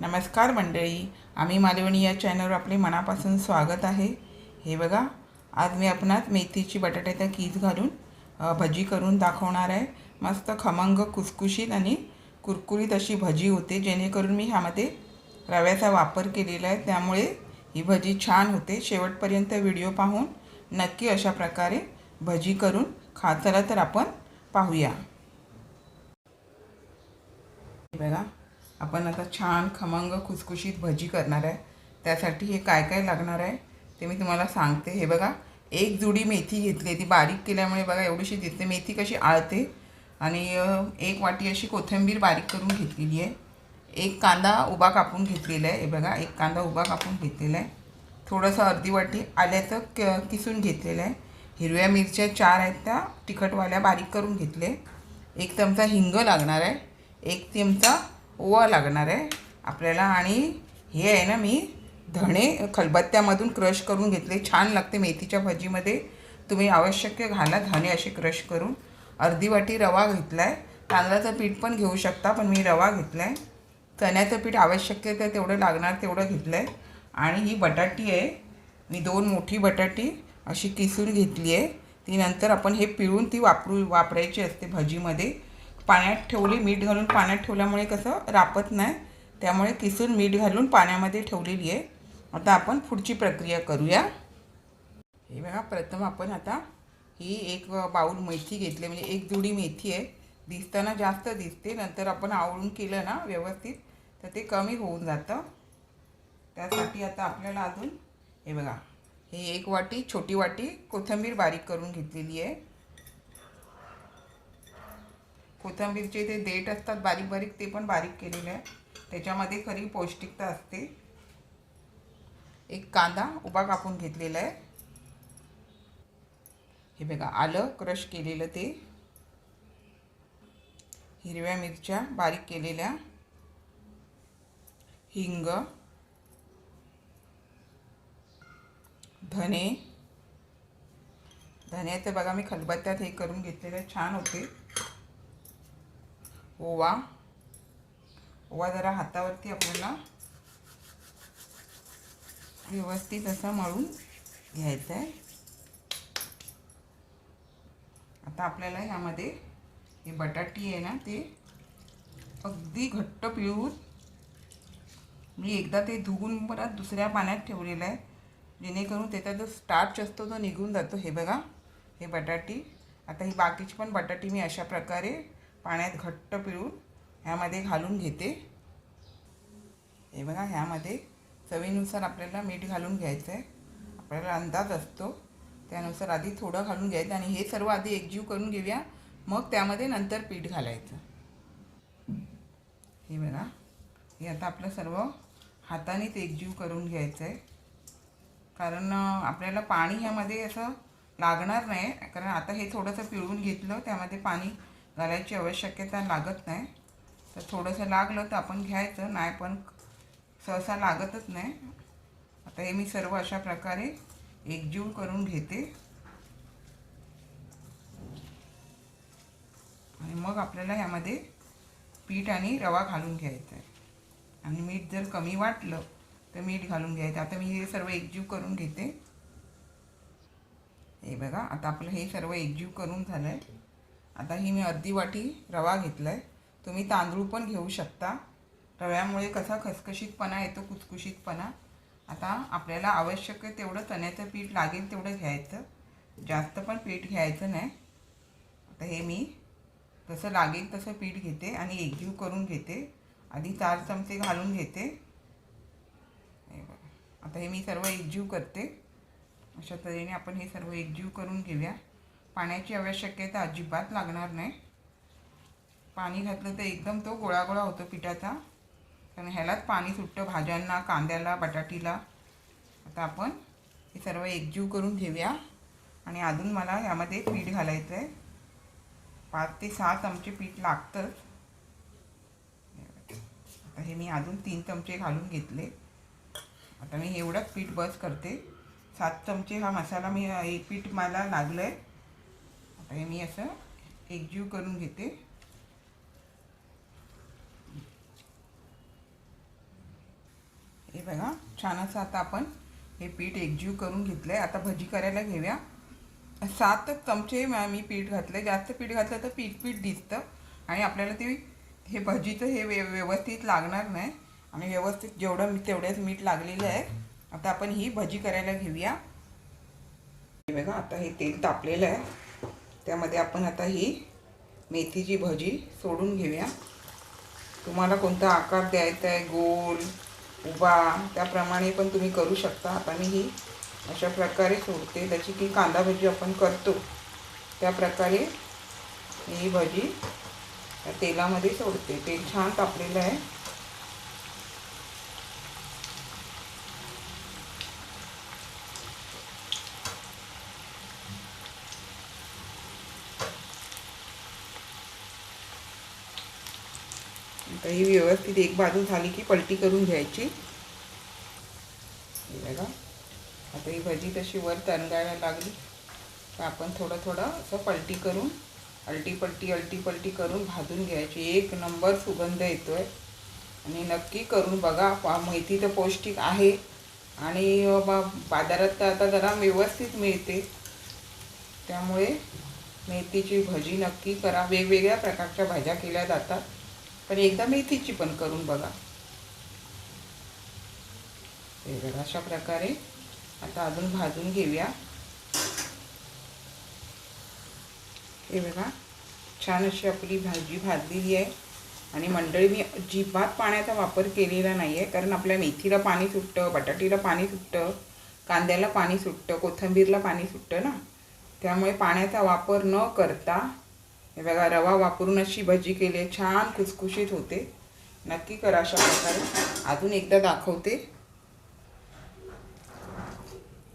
नमस्कार मंडळी आम्ही मालवणी या चॅनलवर आपले मनापासून स्वागत आहे. हे बघा आज मी आपणात मेथीची बटाट्याचा कीज घालून भजी करून दाखवणार आहे. मस्त खमंग कुसकुशीत आणि कुरकुरीत अशी भजी होते जेणेकरून मी ह्यामध्ये रव्याचा वापर केलेला आहे. त्यामुळे ही भजी छान होते. शेवटपर्यंत व्हिडिओ पाहून नक्की अशा प्रकारे भजी करून खात चला तर आपण पाहूया. हे बघा आपण आता छान खमंग खुसखुशीत भजी करणार आहे. त्यासाठी हे काय काय लागणार आहे ते मी तुम्हाला सांगते. हे बघा एक जुडी मेथी घेतली. ती बारीक केल्यामुळे बघा एवढीशी दिसते. मेथी कशी आळते आणि एक वाटी अशी कोथिंबीर बारीक करून घेतलेली आहे. एक कांदा उभा कापून घेतलेला आहे. हे बघा एक कांदा उभा कापून घेतलेला आहे. थोडंसं अर्धी वाटी आल्याचं क किसून घेतलेलं आहे. हिरव्या मिरच्या चार आहेत त्या. तिखटवाल्या बारीक करून घेतले. एक चमचा हिंग लागणार आहे. एक चमचा ओवा लागणार आहे. आपल्याला आणि हे आहे ना मी धणे खलबत्त्यामधून क्रश करून घेतले. छान लागते मेथीच्या भजीमध्ये. तुम्ही आवश्यक घाला धणे असे क्रश करून. अर्धी वाटी रवा घेतला आहे तांदळाचं पीठ पण घेऊ शकता पण मी रवा घेतला आहे चण्याचं पीठ आवश्यक आहे तेवढं लागणार तेवढं घेतलं आहे आणि ही बटाटी आहे. मी दोन मोठी बटाटी अशी किसून घेतली आहे. ती नंतर आपण हे पिळून ती वापरू वापरायची असते भजीमध्ये. पाण्यात ठेवली मीठ घालून पाण्यात ठेवल्यामुळे कसं रापत नाही. त्यामुळे किसून मीठ घालून पाण्यामध्ये ठेवलेली आहे. आता आपण पुढची प्रक्रिया करूया. हे बघा प्रथम आपण आता ही एक बाऊल मेथी घेतली म्हणजे एक जुडी मेथी आहे. दिसताना जास्त दिसते नंतर आपण आवळून केलं ना व्यवस्थित तर ते कमी होऊन जातं. त्यासाठी आता आपल्याला अजून हे बघा हे एक वाटी छोटी वाटी कोथिंबीर बारीक करून घेतलेली आहे. कोथिंबीरचे ते देठ असतात बारीक बारीक ते पण बारीक केलेले आहे त्याच्यामध्ये खरी पौष्टिकता असते. एक कांदा उभा कापून घेतलेला आहे. हे बघा आलं क्रश केलेलं ते. हिरव्या मिरच्या बारीक केलेल्या. हिंग. धने. धन्याचं बघा मी खलबत्त्यात हे करून घेतलेलं छान होते. ओवा. ओवा जरा हातावरती आपल्याला व्यवस्थित असा मळून घ्यायचं आहे. आता आपल्याला ह्यामध्ये हे बटाटी आहे ना ते अगदी घट्ट पिळून मी एकदा ते धुवून परत दुसऱ्या पाण्यात ठेवलेलं आहे. जेणेकरून त्याचा जो स्टार्च असतो तो निघून जातो. हे बघा हे बटाटी. आता ही बाकीची पण बटाटी मी अशा प्रकारे पाण्यात घट्ट पिळून ह्यामध्ये घालून घेते. हे बघा ह्यामध्ये चवीनुसार आपल्याला मीठ घालून घ्यायचं आहे आपल्याला अंदाज असतो. त्यानुसार आधी थोडं घालून घ्यायचं आणि हे सर्व आधी एकजीव करून घेऊया. मग त्यामध्ये नंतर पीठ घालायचं. हे बघा हे आता आपलं सर्व हातानेच एकजीव करून घ्यायचं आहे कारण आपल्याला पाणी ह्यामध्ये असं लागणार नाही. कारण आता हे थोडंसं पिळून घेतलं त्यामध्ये पाणी घालायची आवश्यकता लागत नाही. तर थोडंसं लागलं तर आपण घ्यायचं नाही पण सहसा लागतच नाही. आता हे मी सर्व अशा प्रकारे एकजीव करून घेते. आणि मग आपल्याला ह्यामध्ये पीठ आणि रवा घालून घ्यायचा आहे. आणि मीठ जर कमी वाटलं तर मीठ घालून घ्यायचं. आता मी हे सर्व एकजीव करून घेते. हे बघा आता आपलं हे सर्व एकजीव करून झालं आहे आता ही मी अर्धी वाटी रवा घेतला आहे तुम्ही तांदूळ पण घेऊ शकता. रव्यामुळे कसा खसखशीतपणा येतो कुचकुशीतपणा. आता आपल्याला आवश्यक आहे तेवढं चण्याचं पीठ लागेल तेवढं घ्यायचं. जास्त पण पीठ घ्यायचं नाही. आता हे मी जसं लागेल तसं पीठ घेते आणि एकजीव करून घेते. आधी चार चमचे घालून घेते. आता हे मी सर्व एकजीव करते. अशा तऱ्हेने आपण हे सर्व एकजीव करून घेऊया. पाण्याची आवश्यकता अजिबात लागणार नाही. पाणी घातलं तर एकदम तो गोळा गोळा होतो पिठाचा. कारण ह्यालाच पाणी सुटतं भाज्यांना कांद्याला बटाटीला. आता आपण हे सर्व एकजीव करून घेऊया. आणि अजून मला ह्यामध्ये पीठ घालायचं आहे पाच ते सहा चमचे पीठ लागतंच. आता हे मी अजून तीन चमचे घालून घेतले. आता मी एवढंच पीठ बस करते. सात चमचे हा मसाला मी हे पीठ मला लागलं आहे आता हे मी असं एकजीव करून घेते. हे बघा छान असं आता आपण हे पीठ एकजीव करून घेतलं आहे आता भजी करायला घेऊया. सात चमचे मी पीठ घातलं जास्त पीठ घातलं तर पीठ पीठ दिसतं. आणि आपल्याला ते हे भजीचं हे व्यवस्थित लागणार नाही. आणि व्यवस्थित जेवढं तेवढ्याच मीठ लागलेलं आहे. आता आपण ही भजी करायला घेऊया. हे बघा आता हे तेल तापलेलं आहे. त्यामध्ये आपण आता ही मेथीची भजी सोडून घेऊया. तुम्हाला कोणता आकार द्यायचा आहे गोल उभा त्याप्रमाणे पण तुम्ही करू शकता. आता मी ही अशा प्रकारे सोडते. जशी की कांदा भजी आपण करतो त्या प्रकारे ही भजी तेलामध्ये सोडते. तेल छान तापलेलं आहे. आता ही व्यवस्थित एक बाजू झाली की पलटी करून घ्यायची. बघा. आता ही भजी तशी वर तरंगायला लागली. तर आपण थोडं थोडं असं पलटी करून अलटी पलटी अलटी पलटी करून भाजून घ्यायची. एक नंबर सुगंध येतो आहे आणि नक्की करून बघा. पा मेथी तर पौष्टिक आहे. आणि बा बाजारात तर आता जरा व्यवस्थित मिळते. त्यामुळे मेथीची भजी नक्की करा. वेगवेगळ्या प्रकारच्या भाज्या केल्या जातात. पण एकदा मेथीची पण करून बघा. हे बघा अशा प्रकारे आता अजून भाजून घेऊया. हे बघा छान अशी आपली भाजी भाजलेली आहे. आणि मंडळी मी अजिबात पाण्याचा वापर केलेला नाही आहे कारण आपल्या मेथीला पाणी सुटतं बटाटीला पाणी सुटतं कांद्याला पाणी सुटतं कोथिंबीरला पाणी सुटतं ना. त्यामुळे पाण्याचा वापर न करता हे बघा रवा वापरून अशी भजी केली आहे छान खुसखुशीत होते. नक्की करा अशा प्रकारे. अजून एकदा दाखवते.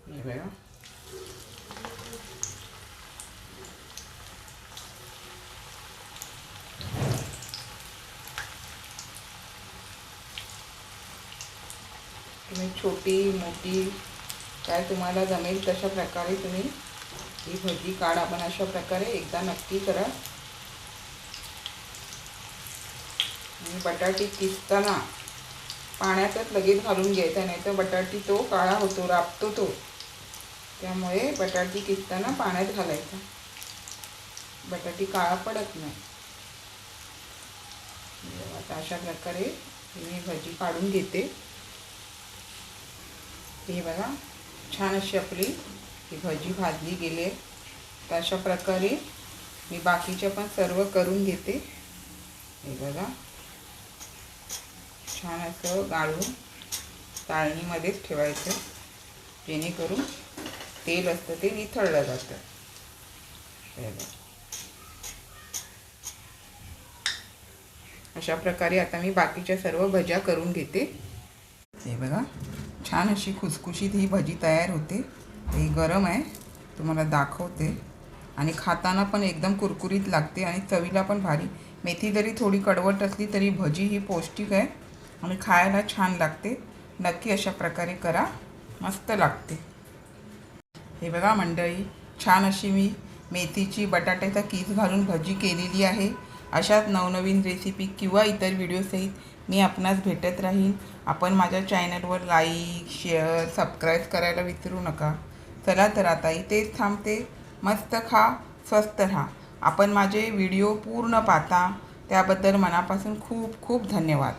हे बघा. तुम्ही छोटी मोठी काय तुम्हाला जमेल तशा प्रकारे तुम्ही ही भजी काढा पण अशा प्रकारे एकदा नक्की करा. आणि बटाटी किसताना पाण्यातच लगेच घालून घ्यायचा नाही तर बटाटी तो काळा होतो राबतो तो. त्यामुळे बटाटी किसताना पाण्यात घालायचा. बटाटी काळा पडत नाही. आता अशा प्रकारे मी भजी काढून घेते. हे बघा छान अशी आपली ही भजी भाजली गेली आहे. तर अशा प्रकारे मी बाकीच्या पण सर्व करून घेते. हे बघा. छान असं गाळून चाळणीमध्येच ठेवायचं. जेणेकरून तेल असतं ते निथळलं जातं. हे अशा प्रकारे आता मी बाकीच्या सर्व भज्या करून घेते. हे बघा छान अशी खुसखुशीत ही भजी तयार होते. ही गरम आहे तुम्हाला दाखवते. आणि खाताना पण एकदम कुरकुरीत लागते आणि चवीला पण भारी. मेथी जरी थोडी कडवट असली तरी भजी ही पौष्टिक आहे. आणि खायला छान लागते. नक्की अशा प्रकारे करा. मस्त लागते. हे बघा मंडळी छान अशी मी मेथीची बटाट्याचा कीस घालून भजी केलेली आहे. अशाच नवनवीन रेसिपी किंवा इतर व्हिडिओसहित मी आपणास भेटत राहीन. आपण माझ्या चॅनलवर लाईक शेअर सबस्क्राईब करायला विसरू नका. चला तर आता इथेच थांबते. मस्त खा स्वस्त राहा. आपण माझे व्हिडिओ पूर्ण पाहता. त्याबद्दल मनापासून खूप खूप धन्यवाद.